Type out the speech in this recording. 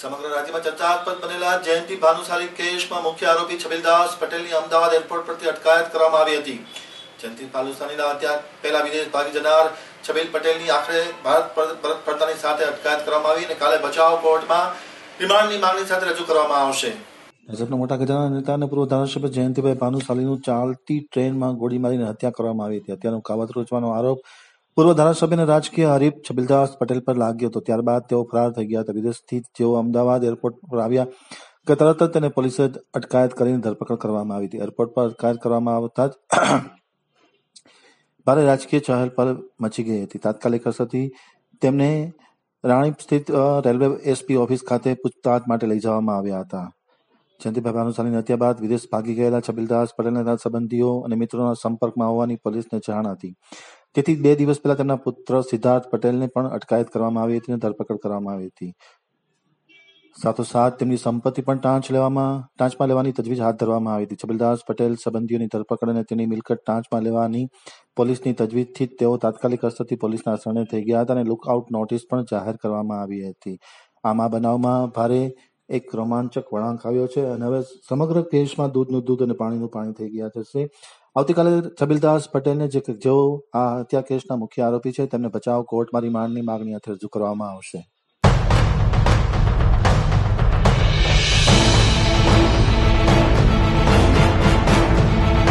સમગ્ર રાજ્યમાં ચર્ચાસ્પદ બનેલા જયંતિ ભાનુશાલી કેસમાં મુખ્ય આરોપી છબીલદાસ પટેલની અમદાવાદ એરપોર્ટ પરથી અટકાયત કરવામાં આવી હતી. જયંતિ ભાનુશાલીના હત્યા પહેલા વિદેશ ભાગી જનાર છબીલ પટેલની આખરે ભારત પર- પરત ફરતાની સાથે અટકાયત કરવામાં આવી અને કાલે બચાવ કોર્ટમાં રિમાન્ડની માંગણી સાથે રજૂ કરવામાં આવશે. ભાજપના મોટા ખજાના નેતા અને પૂર્વ ધારાસભ્ય જયંતિભાઈ ભાનુશાલીનું ચાલતી ટ્રેનમાં ગોળી મારીને હત્યા કરવામાં આવી હતી. હત્યાનું કાવત રોચવાનો આરોપ પૂર્વ ધારાસભ્ય અને રાજકીય હરીફ છબીલદાસ પટેલ પર લાગ્યો હતો. ત્યારબાદ તેઓ ફરાર થઈ ગયા હતા. વિદેશથી તેઓ અમદાવાદ એરપોર્ટ પર આવ્યા કે તરત જ તેને પોલીસે અટકાયત કરીને ધરપકડ કરવામાં આવી હતી. એરપોર્ટ પર અટકાયત કરવામાં આવતા જ ભારે રાજકીય ચહલ પર મચી ગઈ હતી. તાત્કાલિક અસરથી તેમને રાણીપ સ્થિત રેલવે એસપી ઓફિસ ખાતે પૂછતાછ માટે લઈ જવામાં આવ્યા હતા. જયંતિભાઈ ભાનુશાલીની હત્યા બાદ વિદેશ ભાગી ગયેલા છબીલદાસ પટેલના સંબંધીઓ અને મિત્રોના સંપર્કમાં હોવાની પોલીસને જાણ હતી. તેથી બે દિવસ પહેલા તેમના પુત્ર સિદ્ધાર્થ પટેલને પણ અટકાયત કરવામાં આવી હતી અને ધરપકડ કરવામાં આવી હતી. સાથોસાથ તેમની સંપત્તિ પણ ટાંચ લેવામાં, ટાંચમાં લેવાની તજવીજ હાથ ધરવામાં આવી હતી. છબીલદાસ પટેલ સંબંધીઓની ધરપકડ અને તેની મિલકત ટાંચમાં લેવાની પોલીસની તજવીજથી તેઓ તાત્કાલિક અસરથી પોલીસના શરણે થઈ ગયા હતા અને લુકઆઉટ નોટિસ પણ જાહેર કરવામાં આવી હતી. આમ આ બનાવમાં ભારે એક રોમાંચક વળાંક આવ્યો છે અને હવે સમગ્ર કેસમાં દૂધનું દૂધ અને પાણીનું પાણી થઈ ગયા થશે આવતીકાલે છબીલદાસ પટેલને જે જેઓ આ હત્યા કેસના મુખ્ય આરોપી છે તેમને બચાવ કોર્ટમાં રિમાન્ડની માગણી હાથે રજૂ કરવામાં આવશે.